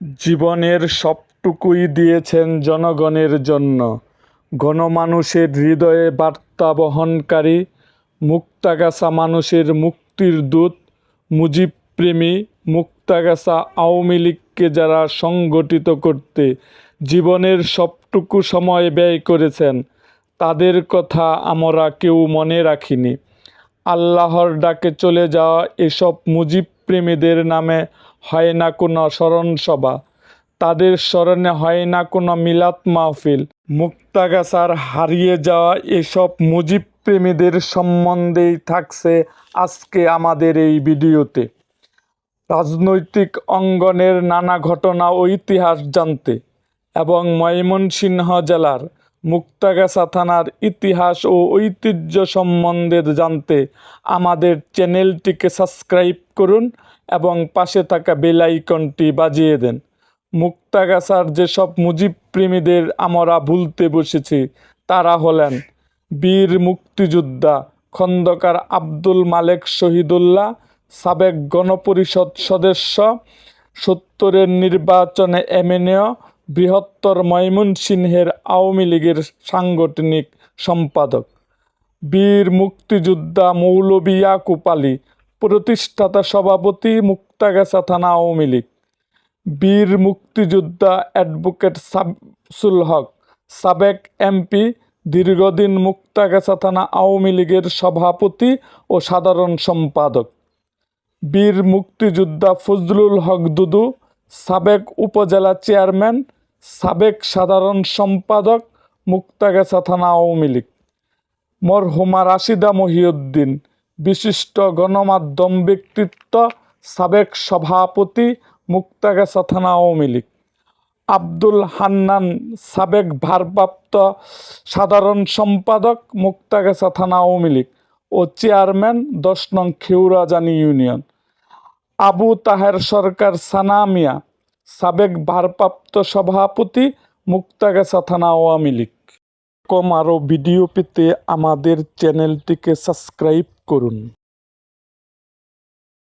জীবনের সবটুকুই দিয়েছেন জনগণের জন্য। গণমানুষের হৃদয়ে বার্তা বহনকারী, মুক্তাগাছা মানুষের মুক্তির দূত, মুজিবপ্রেমী মুক্তাগাছা আওয়ামী লীগকে যারা সংগঠিত করতে জীবনের সবটুকু সময় ব্যয় করেছেন, তাদের কথা আমরা কেউ মনে রাখিনি। আল্লাহর ডাকে চলে যাওয়া এসব মুজিবপ্রেমীদের নামে হয় না কোনো স্মরণসভা। তাদের স্মরণে হয় না কোনো মিলাত মাহফিল। মুক্তাগাছার হারিয়ে যাওয়া এসব মুজিব প্রেমীদের সম্বন্ধেই থাকছে আজকে আমাদের এই ভিডিওতে। রাজনৈতিক অঙ্গনের নানা ঘটনা ও ইতিহাস জানতে এবং ময়মনসিংহ জেলার মুক্তাগাছা থানার ইতিহাস ও ঐতিহ্য সম্বন্ধে জানতে আমাদের চ্যানেলটিকে সাবস্ক্রাইব করুন এবং পাশে থাকা বেল আইকনটি বাজিয়ে দেন। মুক্তাগাছার যেসব মুজিবপ্রেমীদের আমরা ভুলতে বসেছি, তারা হলেন বীর মুক্তিযোদ্ধা খন্দকার আব্দুল মালেক শহীদুল্লাহ, সাবেক গণপরিষদ সদস্য, সত্তরের নির্বাচনে এমএনএ বৃহত্তর ময়মনসিংহের আওয়ামী লীগের সাংগঠনিক সম্পাদক। বীর মুক্তিযোদ্ধা মৌলভী ইয়াকুব আলী, প্রতিষ্ঠাতা সভাপতি মুক্তাগাছা থানা আওয়ামী লীগ। বীর মুক্তিযোদ্ধা অ্যাডভোকেট সাবসুল হক, সাবেক এমপি, দীর্ঘদিন মুক্তাগাছা থানা আওয়ামী লীগের সভাপতি ও সাধারণ সম্পাদক। বীর মুক্তিযোদ্ধা ফজলুল হক দুদু সাবেক উপজেলা চেয়ারম্যান, সাবেক সাধারণ সম্পাদক মুক্তাগাছা থানা আওয়ামী লীগ। মরহুমা রাশিদা মহিউদ্দিন, বিশিষ্ট গণমাধ্যম ব্যক্তিত্ব, সাবেক সভাপতি মুক্তাগাছা থানা আওয়ামী লীগ। আব্দুল হান্নান, সাবেক ভারপ্রাপ্ত সাধারণ সম্পাদক মুক্তাগাছা থানা আওয়ামী লীগ ও চেয়ারম্যান দশ নং খেউরাজানি ইউনিয়ন। আবু তাহের সরকার সানামিয়া সাবেক ভারপ্রাপ্ত সভাপতি মুক্তাগাছা থানা আওয়ামী লীগ। কম আরও ভিডিও পেতে আমাদের চ্যানেলটিকে সাবস্ক্রাইব করুন।